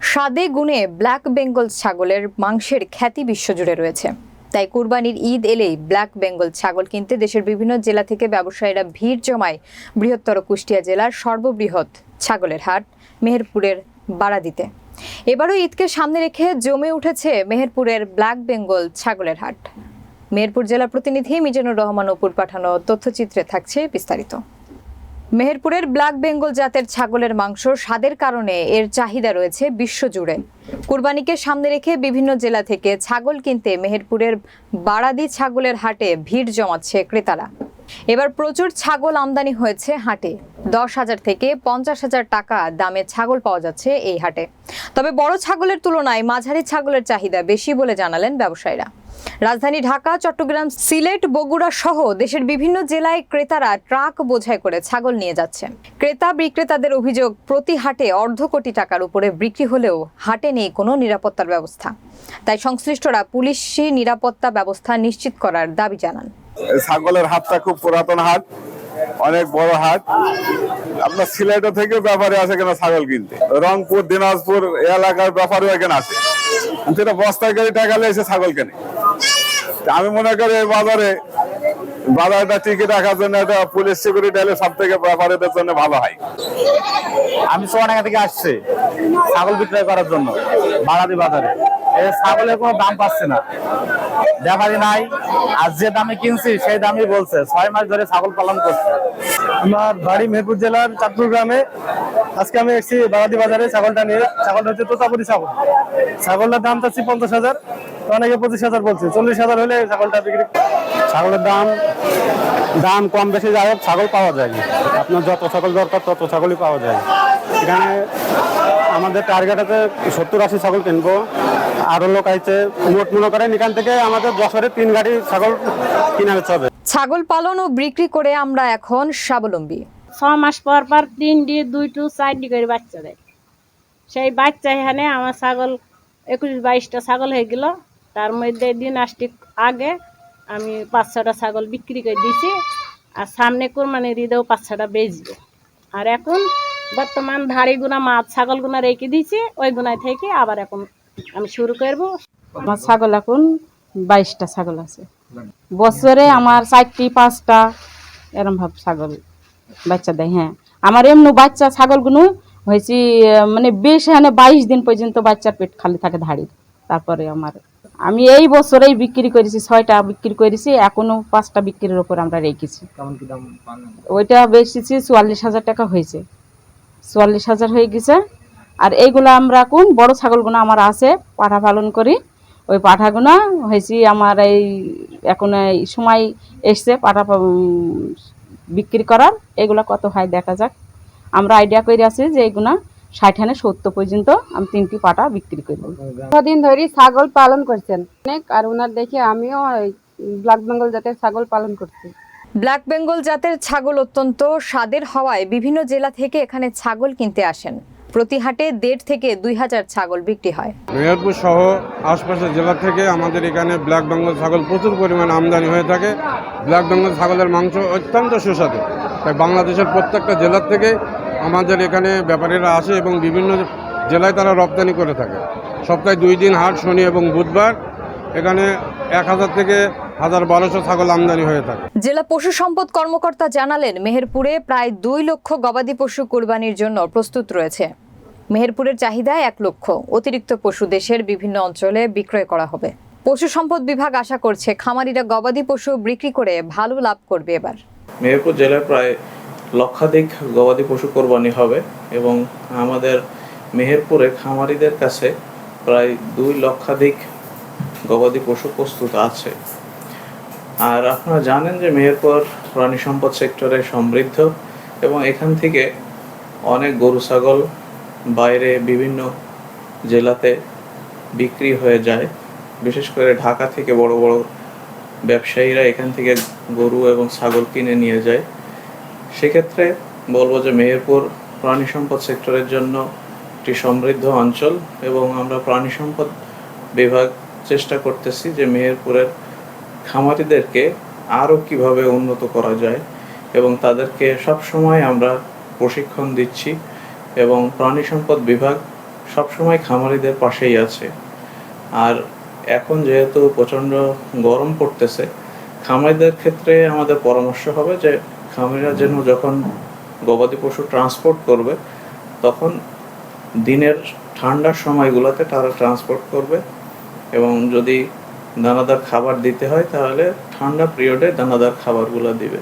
স্বাদে গুণে ব্ল্যাক বেঙ্গল ছাগলের মাংসের খ্যাতি বিশ্বজুড়ে রয়েছে। তাই কুরবানির ঈদ এলেই ব্ল্যাক বেঙ্গল ছাগল কিনতে দেশের বিভিন্ন জেলা থেকে ব্যবসায়ীরা ভিড় জমায় বৃহত্তর কুষ্টিয়া জেলার সর্ববৃহৎ ছাগলের হাট মেহেরপুরের বারাদিতে। এবারও ঈদকে সামনে রেখে জমে উঠেছে মেহেরপুরের ব্ল্যাক বেঙ্গল ছাগলের হাট। মেহেরপুর জেলা প্রতিনিধি মিজানুর রহমান অপুর পাঠানো তথ্যচিত্রে থাকছে বিস্তারিত। মেহেরপুরের ব্ল্যাক বেঙ্গল জাতের ছাগলের মাংস স্বাদের কারণে এর চাহিদা রয়েছে বিশ্বজুড়ে। কুরবানিকে সামনে রেখে বিভিন্ন জেলা থেকে ছাগল কিনতে মেহেরপুরের বারাদি ছাগলের হাটে ভিড় জমাচ্ছে ক্রেতারা। এবার প্রচুর ছাগল আমদানি হয়েছে হাটে। দশ হাজার থেকে পঞ্চাশ হাজার টাকা দামে ছাগল পাওয়া যাচ্ছে এই হাটে। তবে বড় ছাগলের তুলনায় মাঝারি ছাগলের চাহিদা বেশি বলে জানালেন ব্যবসায়ীরা। রাজধানী ঢাকা, চট্টগ্রাম, সিলেট, বগুড়া সহ দেশের বিভিন্ন জেলায় ক্রেতারা ট্রাক বোঝাই করে ছাগল নিয়ে যাচ্ছে। ক্রেতা বিক্রেতাদের অভিযোগ, প্রতি হাটে অর্ধ কোটি টাকার উপরে বিক্রি হলেও হাটে নেই কোনো নিরাপত্তার ব্যবস্থা। তাই সংশ্লিষ্টরা পুলিশি নিরাপত্তা ব্যবস্থা নিশ্চিত করার দাবি জানান। ছাগলের হাটটা খুব পুরাতন হাট, অনেক বড় হাট। আপনার সিলেটে থেকে ব্যাপারে আছে কেন ছাগল কিনতে? রংপুর, দিনাজপুর এলাকার ব্যাপারেও এখানে আছে। এটা বস্তায় করে টাকা এসে ছাগল কেনে। আমি মনে করি এই বাজারে বাজারটা টিকে রাখার জন্য এটা পুলিশ সিকিউরিটি হলে সব থেকে ব্যাপারীদের জন্য ভালো হয়। আমি সোয়ানাগা থেকে আসছি ছাগল বিক্রয় করার জন্য বাড়াদি বাজারে। এই ছাগলের কোনো দাম পাচ্ছে না। ব্যাপারই নাই আর যে দামে কিনছি সেই দামই বলছে ছয় মাস ধরে ছাগল পালন করছে। আমার বাড়ি মেহেরপুর জেলার চাঁদপুর গ্রামে আজকে আমি এসেছি বারাদি বাজারে ছাগলটা নিয়ে ছাগলটা হচ্ছে তোতাপুরি ছাগল। ছাগলটার দাম চাচ্ছি পঞ্চাশ হাজার। অনেকে পঁচিশ হাজার বলছে। চল্লিশ হাজার হলে ছাগলটা বিক্রি ছাগলের দাম দাম কম বেশি যাই হোক ছাগল পাওয়া যায়। আপনার যত ছাগল দরকার তত ছাগলই পাওয়া যায়। এখানে আমাদের টার্গেট আছে সত্তর আশি ছাগল কিনবো। আরও লোক আইছে মোট মনে করেন এখান থেকে আমাদের বছরে তিন গাড়ি ছাগল কিনা হবে। ছাগল পালন ও বিক্রি করে আমরা এখন স্বাবলম্বী। ছ মাস পর পর তিনটি চার ডি করে বাচ্চা দেয়। সেই বাচ্চা এখানে আমার ছাগল একুশ বাইশটা ছাগল হয়ে গেল। তার মধ্যে দিন আসটি আগে আমি পাঁচ ছটা ছাগল বিক্রি করে দিয়েছি, আর সামনে কোরবানির ঈদেও পাঁচ ছটা বেচবো। আর এখন বর্তমান ধাড়ি গুনা, মাছ, ছাগল গুনা রেখে দিয়েছি, ওই গুনায় থেকে আবার এখন আমি শুরু করব। আমার ছাগল এখন বাইশটা ছাগল আছে। বছরে আমার চারটি, পাঁচটা এরম ভাব ছাগল বাচ্চা দেয় হ্যাঁ। আমার এমনি বাচ্চা ছাগলগুলো হয়েছে মানে বেশ এখানে বাইশ দিন পর্যন্ত বাচ্চার পেট খালি থাকে ধাড়ির। তারপরে আমার আমি এই বছরেই বিক্রি করেছি ছয়টা বিক্রি করেছি এখনও পাঁচটা বিক্রির ওপর আমরা রেখেছি। ওইটা বেচেছি চুয়াল্লিশ হাজার টাকা হয়েছে। চুয়াল্লিশ হাজার হয়ে গেছে। আর এইগুলো আমরা কোন বড় ছাগলগুলো আমার আছে পাঠা পালন করি। ওই পাঠাগুলো হয়েছি আমার এই এখন এই সময় এসছে পাঠা বিক্রি করার। এগুলা কত হয় দেখা যাক। আমরা আইডিয়া করে আছি যে এগুলা ষাট হানে সত্তর পর্যন্ত আমি তিনটি পাটা বিক্রি করব কদিন ধরে ছাগল পালন করছেন। অনেক আর ওনার দেখে আমিও ব্ল্যাক বেঙ্গল জাতের ছাগল পালন করছি। ব্ল্যাক বেঙ্গল জাতের ছাগল অত্যন্ত স্বাদের হওয়ায় বিভিন্ন জেলা থেকে এখানে ছাগল কিনতে আসেন। প্রতি হাটে দেড় থেকে দুই হাজার ছাগল বিক্রি হয়। মেহেরপুর সহ আশপাশের জেলা থেকে আমাদের এখানে ব্ল্যাক বেঙ্গল ছাগল প্রচুর পরিমাণে আমদানি হয়ে থাকে। ব্ল্যাক বেঙ্গল ছাগলের মাংস অত্যন্ত সুস্বাদু। তাই বাংলাদেশের প্রত্যেকটা জেলার থেকে আমাদের এখানে ব্যাপারীরা আসে এবং বিভিন্ন জেলায় তারা রপ্তানি করে থাকে। সপ্তাহে দুই দিন হাট শনি এবং বুধবার। এখানে এক হাজার থেকে হাজার বারোশো ছাগল আমদানি হয়ে থাকে। জেলা পশু সম্পদ কর্মকর্তা জানালেন মেহেরপুরে প্রায় দুই লক্ষ গবাদি পশু কুরবানির জন্য প্রস্তুত রয়েছে। মেহেরপুরের চাহিদা এক লক্ষ। অতিরিক্ত পশু দেশের বিভিন্ন অঞ্চলে বিক্রয় করা হবে। পশু সম্পদ বিভাগ আশা করছে খামারিরা গবাদি পশু বিক্রি করে ভালো লাভ করবে এবার। মেহেরপুর জেলায় প্রায় লক্ষাধিক গবাদি পশু কোরবানি হবে এবং আমাদের মেহেরপুরে খামারিদের কাছে প্রায় দুই লক্ষাধিক গবাদি পশু প্রস্তুত আছে। আর আপনারা জানেন যে মেহেরপুর প্রাণী সম্পদ সেক্টরে সমৃদ্ধ এবং এখান থেকে অনেক গরু, ছাগল বাইরে বিভিন্ন জেলাতে বিক্রি হয়ে যায়। বিশেষ করে ঢাকা থেকে বড় বড় ব্যবসায়ীরা এখান থেকে গরু এবং ছাগল কিনে নিয়ে যায়। সেক্ষেত্রে বলব যে মেহেরপুর প্রাণী সম্পদ সেক্টরের জন্য একটি সমৃদ্ধ অঞ্চল এবং আমরা প্রাণী সম্পদ বিভাগ চেষ্টা করতেছি যে মেহেরপুরের খামারিদেরকে আরও কীভাবে উন্নত করা যায় এবং তাদেরকে সব সময় আমরা প্রশিক্ষণ দিচ্ছি এবং প্রাণী সম্পদ বিভাগ সবসময় খামারিদের পাশেই আছে। আর এখন যেহেতু প্রচণ্ড গরম পড়তেছে, খামারিদের ক্ষেত্রে আমাদের পরামর্শ হবে যে খামারিরা যেন যখন গবাদি পশু ট্রান্সপোর্ট করবে, তখন দিনের ঠান্ডার সময়গুলোতে তারা ট্রান্সপোর্ট করবে এবং যদি দানাদার খাবার দিতে হয়, তাহলে ঠান্ডা পিরিয়ডে দানাদার খাবারগুলো দিবে।